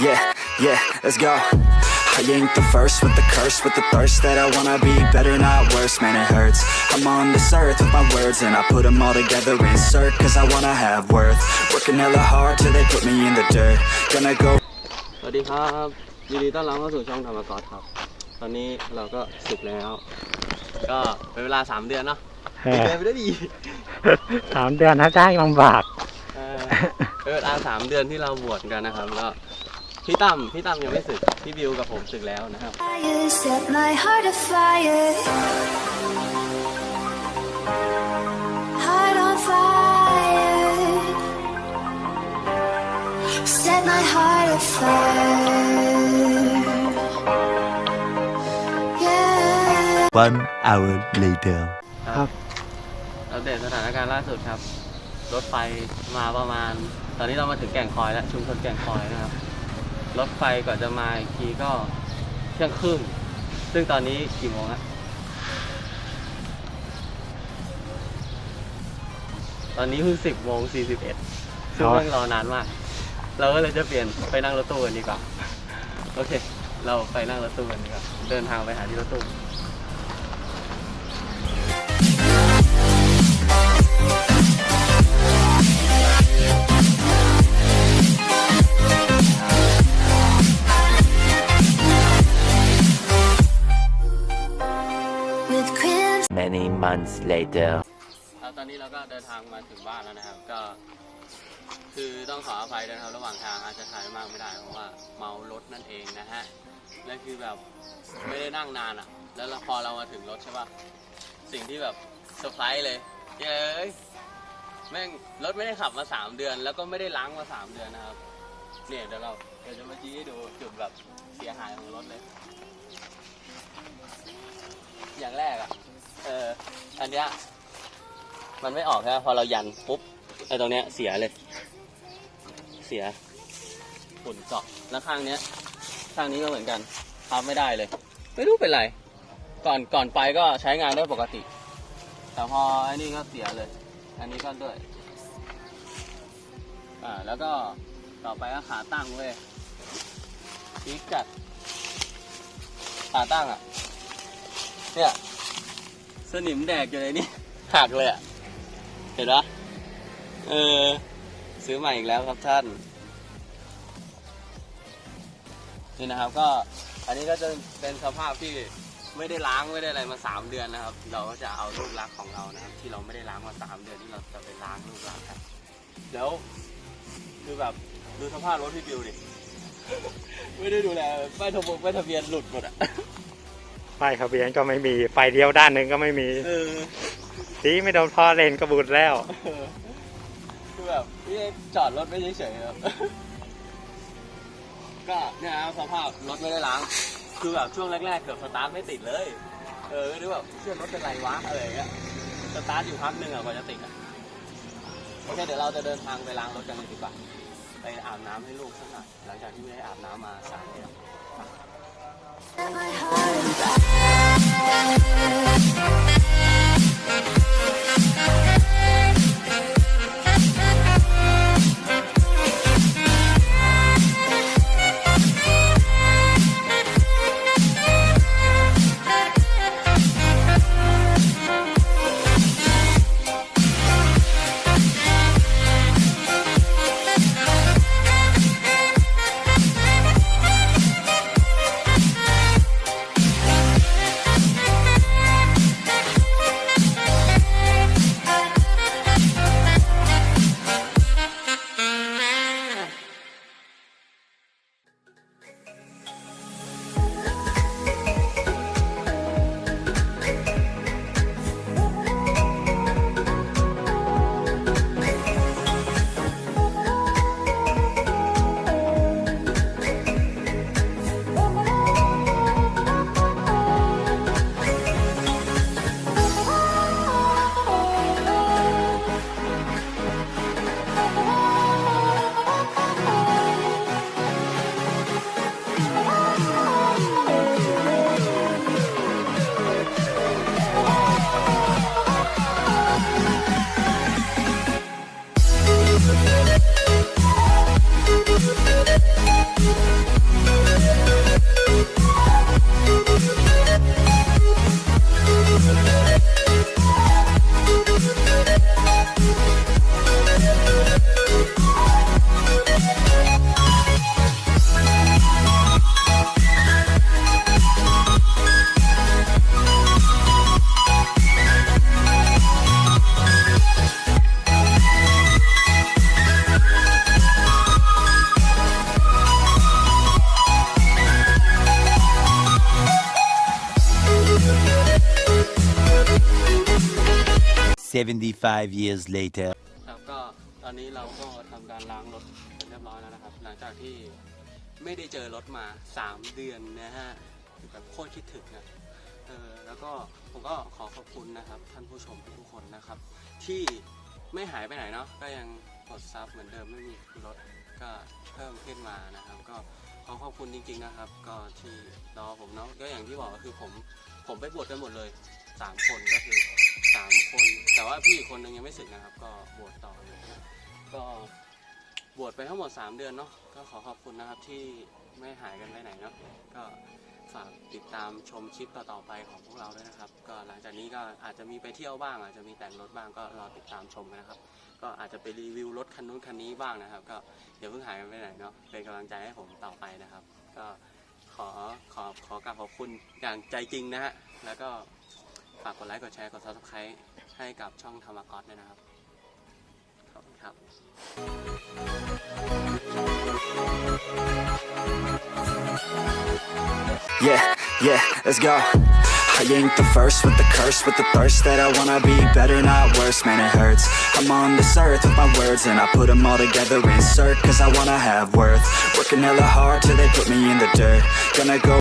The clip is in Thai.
Yeah, yeah, let's go. I ain't the first with the curse, with the thirst that I wanna be better, not worse, man, it hurts. I'm on this earth with my words, and I put them all together, insert, cause I wanna have worth. Working hella hard till they put me in the dirt. Gonna go สวัสดีครับยินดีต้อนรับเข้าสู่ช่องธรรมกรครับ ตอนนี้เราก็สึกแล้ว ก็เป็นเวลา 3 เดือนเนาะเอดีอเลยไม่ได้ดี สามเดือนนะจ้างลำบาก เออเป็นเวลาสามเดือนที่เราบวชกันนะครับ แล้ว พี่ตั้มพี่ตั้มยังไม่สึก พี่บิวกับผมสึกแล้วนะครับ Fire, set my heart afire. Heart on fire. Set my heart afire. Yeah. One hour later. ครับอัปเดตสถานการณ์ล่าสุดครับ รถไฟมาประมาณ ตอนนี้เรามาถึงแก่งคอยแล้ว ชุมชนแก่งคอยนะครับ รถไฟก่อนจะมาอีกทีก็เที่ยงครึ่ง ซึ่งตอนนี้กี่โมงอะตอนนี้เพิ่งสิบโมงสี่สิบเอ็ดซึ่งอ๋อต้องรอนานมาก เราก็เลยจะเปลี่ยนไปนั่งรถตู้กันดีกว่า โอเค เราไปนั่งรถตู้กันดีกว่า เดินทางไปหาที่รถตู้ Many months later. ตอนนี้เราก็เดินทางมาถึงบ้านแล้วนะครับ ก็ คือต้องขออภัยด้วยนะครับระหว่างทางอาจจะถ่ายมากไม่ได้เพราะว่าเมารถนั่นเองนะฮะและคือแบบไม่ได้นั่งนานอะ แล้วพอเรามาถึงรถใช่ป่ะสิ่งที่แบบเซอร์ไพรส์เลยเย้ยแม่งรถไม่ได้ขับมาสามเดือน แล้วก็ไม่ได้ล้างมาสามเดือนนะครับ เนี่ยเดี๋ยวเราเดี๋ยวจะมาชี้ให้ดูจุดแบบเสียหายของรถเลย อย่างแรกอะ เอออันเนี้ยมันไม่ออกใช่ไหมพอเรายันปุ๊บไอ้ตรงเนี้ยเสียเลย เสียฝุ่นเกาะแล้วข้างเนี้ย ข้างนี้ก็เหมือนกันพับไม่ได้เลย ไม่รู้เป็นไร ก่อนก่อนไปก็ใช้งานได้ปกติ แต่พอไอ้นี่ก็เสียเลย อันนี้ก็ด้วย อ่าแล้วก็ต่อไปก็ขาตั้งเว้ยพีกจัดขาตั้งอะเนี่ย สนิมแดกอยู่ในนี้หักเลยอะ เห็นปะเออ ซื้อใหม่อีกแล้วครับท่าน นี่นะครับก็อันนี้ก็จะเป็นสภาพที่ไม่ได้ล้างไม่ได้อะไรมาสามเดือนนะครับ เราก็จะเอาลูกรักของเรานะครับ ที่เราไม่ได้ล้างมาสามเดือนที่เราจะไปล้างลูกรักกันเดี๋ยวคือแบบดูสภาพรถพี่บิวดิ ไม่ได้ดูแลป้ายทะเบียนป้ายทะเบียนหลุดหมดอะ ป้ายทะเบียนก็ไม่มีไฟเดียวด้านหนึ่งก็ไม่มีเออสีไม่โดนพ่อเลนก็บุดแล้ว เออคือแบบพี่จอดรถไม่เฉยๆครับ ก็เนี่ยนะครับสภาพรถไม่ได้ล้าง คือแบบช่วงแรกๆเกือบสตาร์ทไม่ติดเลย เออก็นึกแบบเชื่อรถเป็นไรวะอะไรอย่างเงี้ยสตาร์ทอยู่พักหนึ่งอะกว่าจะติดอะโอเคเดี๋ยวเราจะเดินทางไปล้างรถกันเลยดีกว่าไปอาบน้ำให้ลูกสักหน่อยหลังจากที่ไม่ได้อาบน้ำมาสามเดือน 75 years later. ครับก็ตอนนี้เราก็ทำการล้างรถเร็จเรียบร้อยแล้วนะครับ หลังจากที่ไม่ได้เจอรถมา 3 เดือนนะฮะแบบโคตรคิดถึงนะเออแล้วก็ผมก็ขอขอบคุณนะครับ ท่านผู้ชมทุกๆคนนะครับ ที่ไม่หายไปไหนเนาะก็ยังกดซับเหมือนเดิมไม่มีลดก็เพิ่มขึ้นมานะครับ ก็ขอขอบคุณจริงๆนะครับ ก็ที่รอผมเนาะก็อย่างที่บอกก็คือผมผมไปบวชกันหมดเลย สามคนก็คือสามคน แต่ว่าพี่อีกคนนึงยังไม่สึกนะครับ ก็บวชต่ออยู่ก็บวชไปทั้งหมด 3 เดือนเนาะก็ขอขอบคุณนะครับที่ไม่หายกันไปไหนเนาะก็ฝากติดตามชมคลิปต่อๆไปของพวกเราด้วยนะครับ ก็หลังจากนี้ก็อาจจะมีไปเที่ยวบ้าง อาจจะมีแต่งรถบ้างก็รอติดตามชมกันนะครับ ก็อาจจะไปรีวิวรถคันนู้นคันนี้บ้างนะครับ ก็เดี๋ยวเพิ่งหายกันไปไหนเนาะเป็นกำลังใจให้ผมต่อไปนะครับ ก็ขอขอขอกราบขอบคุณอย่างใจจริงนะฮะแล้วก็ subscribe Yeah, yeah, let's go. I ain't the first with the curse, with the thirst that I wanna be better, not worse, man it hurts. I'm on this earth with my words and I put them all together, insert, cause I wanna have worth. Working hella hard till they put me in the dirt, gonna go